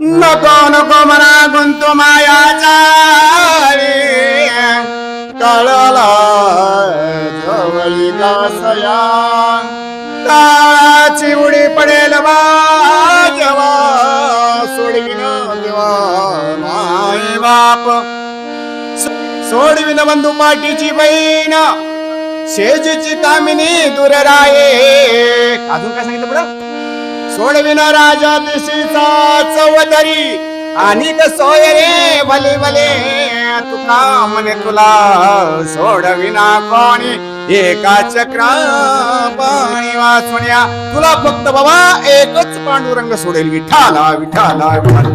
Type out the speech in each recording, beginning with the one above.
नको नको म्हणा गुंतू मायाचा कळला जवळी कासया काळाची उडी पडेल बा सोडविन देवा माय बाप सोडविन बंधू पाठीची बहीण शेजची कामिनी दूर राये अजून काय सांगितलं बरं सोडविन राजा दिशीचा चौधरी. आणि सोय रे भले भले तुका म्हणे तुला सोडविना कोणी. एका चक्रा पाणी वाचुण्या तुला फक्त बाबा एकच पांडुरंग सोडेल. विठाला विठाला विठाला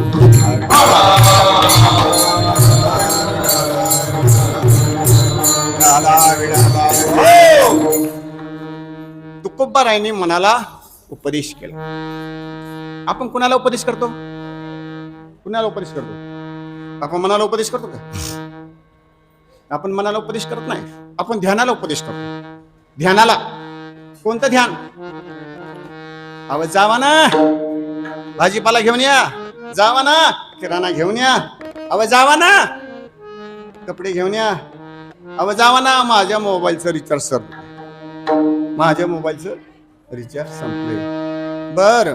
हो! विठाला तुकोबारायांनी म्हणाला उपदेश केला. आपण कुणाला उपदेश करतो? कुणाला उपदेश करतो? आपण मनाला उपदेश करतो का? आपण मनाला उपदेश करत नाही. आपण ध्यानाला उपदेश करतो. ध्यानाला. कोणतं ध्यान? आवाज जावा ना. भाजीपाला घेऊन या. जावा ना. किराणा घेऊन या. आवाज जावा ना. कपडे घेऊन या. आवाज जावा ना. माझ्या मोबाईलचं रिचार्ज सर. माझ्या मोबाईलचं रिचार्ज संपले. बर.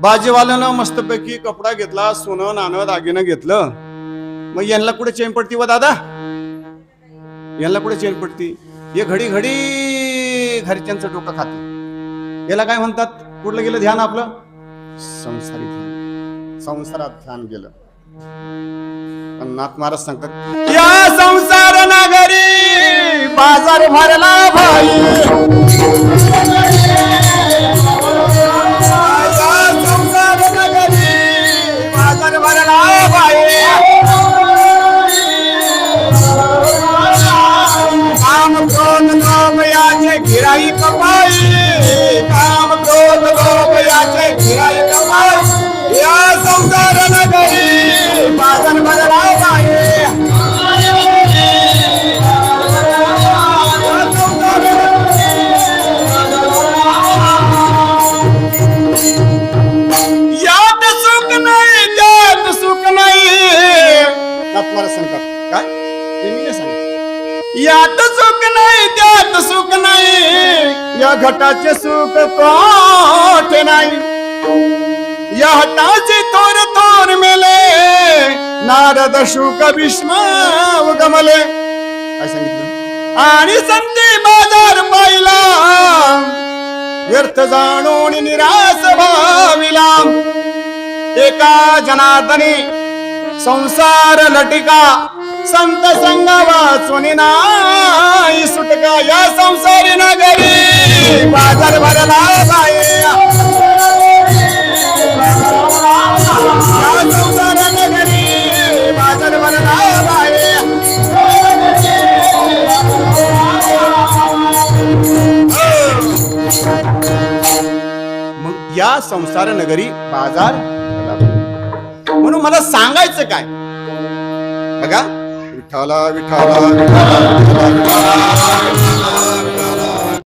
बाजीवाल्यानं मस्तपैकी कपडा घेतला सोनं नाणं दागिनं घेतलं. मग यांना कुठे चेन पडती व दादा? यांना कुठे चेन पडती? हे घडी घडी घरच्यांचं डोकं खात. याला काय म्हणतात? कुठलं गेलं ध्यान आपलं? संसारी ध्यान. संसारात ध्यान गेलं. पण नाथ महाराज सांगतात या संसार नागरी बाजार भरला भाई. कपाई काम क्रोध लोभ याचे गिराई कपाई या संसार नगरी यात सुख नाही यात सुख नाही नाही या घटाचे सुख कोठे नाही. या हटाचे तोर तोर मेले. नारद शुक भीष्म उगमले. काय सांगितलं? आणि संधी बाजार पाहिला. व्यर्थ जाणून निराश भाविला. एका जनार्दनी संसार लटिका संत संग वाचून नाही सुटका. या संसारी नगर बाजार भरला बाई. या संसार नगरी बाजार भरला बाई. मग या संसार नगरी बाजार म्हणून मला सांगायचं काय? बघा. विठाला, विठाला, विठाला.